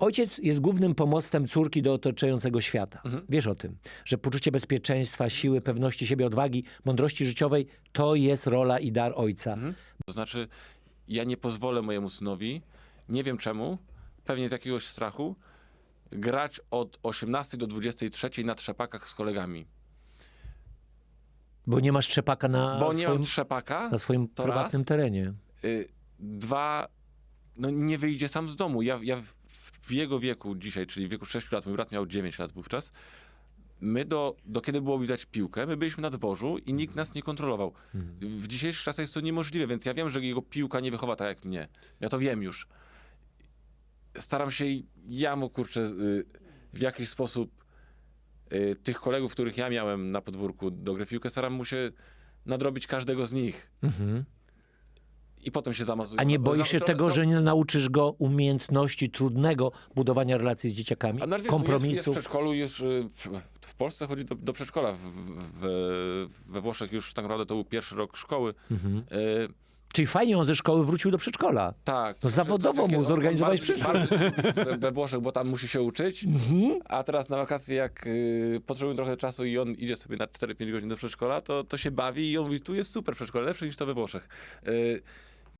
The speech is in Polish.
Ojciec jest głównym pomostem córki do otaczającego świata. Wiesz o tym, że poczucie bezpieczeństwa, siły, pewności siebie, odwagi, mądrości życiowej to jest rola i dar ojca. To znaczy, ja nie pozwolę mojemu synowi, nie wiem czemu, pewnie z jakiegoś strachu, grać od 18 do 23 na trzepakach z kolegami. Bo nie masz trzepaka na, Bo nie swoim, mam trzepaka, na swoim prywatnym raz. terenie. y, dwa, no nie wyjdzie sam z domu. Ja, ja w- w jego wieku dzisiaj, czyli w wieku 6 lat, mój brat miał 9 lat wówczas, my do, do kiedy było widać piłkę, my byliśmy na dworzu i nikt nas nie kontrolował. W dzisiejszych czasach jest to niemożliwe, więc ja wiem, że jego piłka nie wychowa tak jak mnie. Ja to wiem już. Staram się ja mu, kurczę, y, w jakiś sposób y, tych kolegów, których ja miałem na podwórku do gry w piłkę, staram mu się nadrobić każdego z nich. I potem się zamazuje. A nie No, boisz się to- tego, to- że nie nauczysz go umiejętności trudnego budowania relacji z dzieciakami, A wiesz, Jest, jest w kompromisów? przedszkolu już, y, w- w Polsce chodzi do, do przedszkola. W, w, we Włoszech już tak naprawdę to był pierwszy rok szkoły. Mhm. Y, Czyli fajnie on ze szkoły wrócił do przedszkola. tak. To zawodowo mu zorganizowałeś przyszłość. bardzo- we, we Włoszech, bo tam musi się uczyć, Mhm. a teraz na wakacje jak y, potrzebuje trochę czasu i on idzie sobie na 4-5 godzin do przedszkola, to, to się bawi i on mówi, tu jest super przedszkole, lepsze niż to we Włoszech. Y,